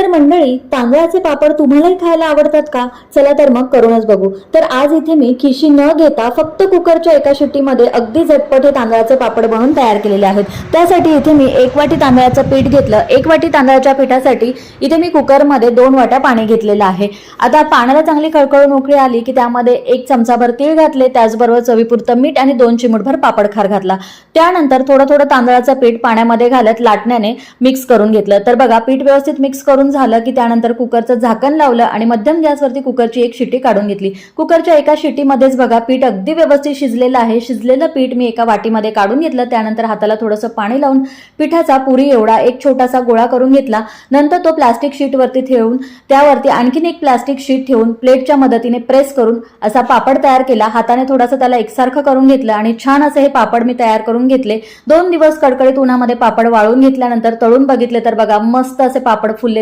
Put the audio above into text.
तर मंडळी तांदळाचे पापड तुम्हालाही खायला आवडतात का? चला तर मग करूनच बघू. तर आज इथे मी खिशी न घेता फक्त कुकरच्या एका शिट्टीमध्ये अगदी झटपट हे तांदळाचे पापड बनवून तयार केलेले आहेत. त्यासाठी इथे मी एक वाटी तांदळाचं पीठ घेतलं. एक वाटी तांदळाच्या पिठासाठी इथे मी कुकरमध्ये दोन वाट्या पाणी घेतलेलं आहे. आता पाण्याला चांगली कळकळून उकळी आली की त्यामध्ये एक चमचाभर तीळ घातले त्याचबरोबर चवीपुरतं मीठ आणि दोन चिमूटभर पापड खार घातला. त्यानंतर थोडं थोडं तांदळाचं पीठ पाण्यामध्ये घालत लाटण्याने मिक्स करून घेतलं. तर बघा पीठ व्यवस्थित मिक्स करून झालं की त्यानंतर कुकरचं झाकण लावलं आणि मध्यम गॅसवरती कुकरची एक शिटी काढून घेतली. कुकरच्या एका शिटीमध्येच बघा पीठ अगदी व्यवस्थित शिजलेलं आहे. शिजलेलं पीठ मी एका वाटीमध्ये काढून घेतलं. त्यानंतर हाताला थोडंसं पाणी लावून पिठाचा पुरी एवढा एक छोटासा गोळा करून घेतला. नंतर तो प्लास्टिक शीटवरती ठेवून त्यावरती आणखीन एक प्लास्टिक शीट ठेवून प्लेटच्या मदतीने प्रेस करून असा पापड तयार केला. हाताने थोडासा त्याला एकसारखं करून घेतलं आणि छान असं हे पापड मी तयार करून घेतले. दोन दिवस कडकडीत उन्हामध्ये पापड वाळून घेतल्यानंतर तळून बघितले तर बघा मस्त असे पापड फुलले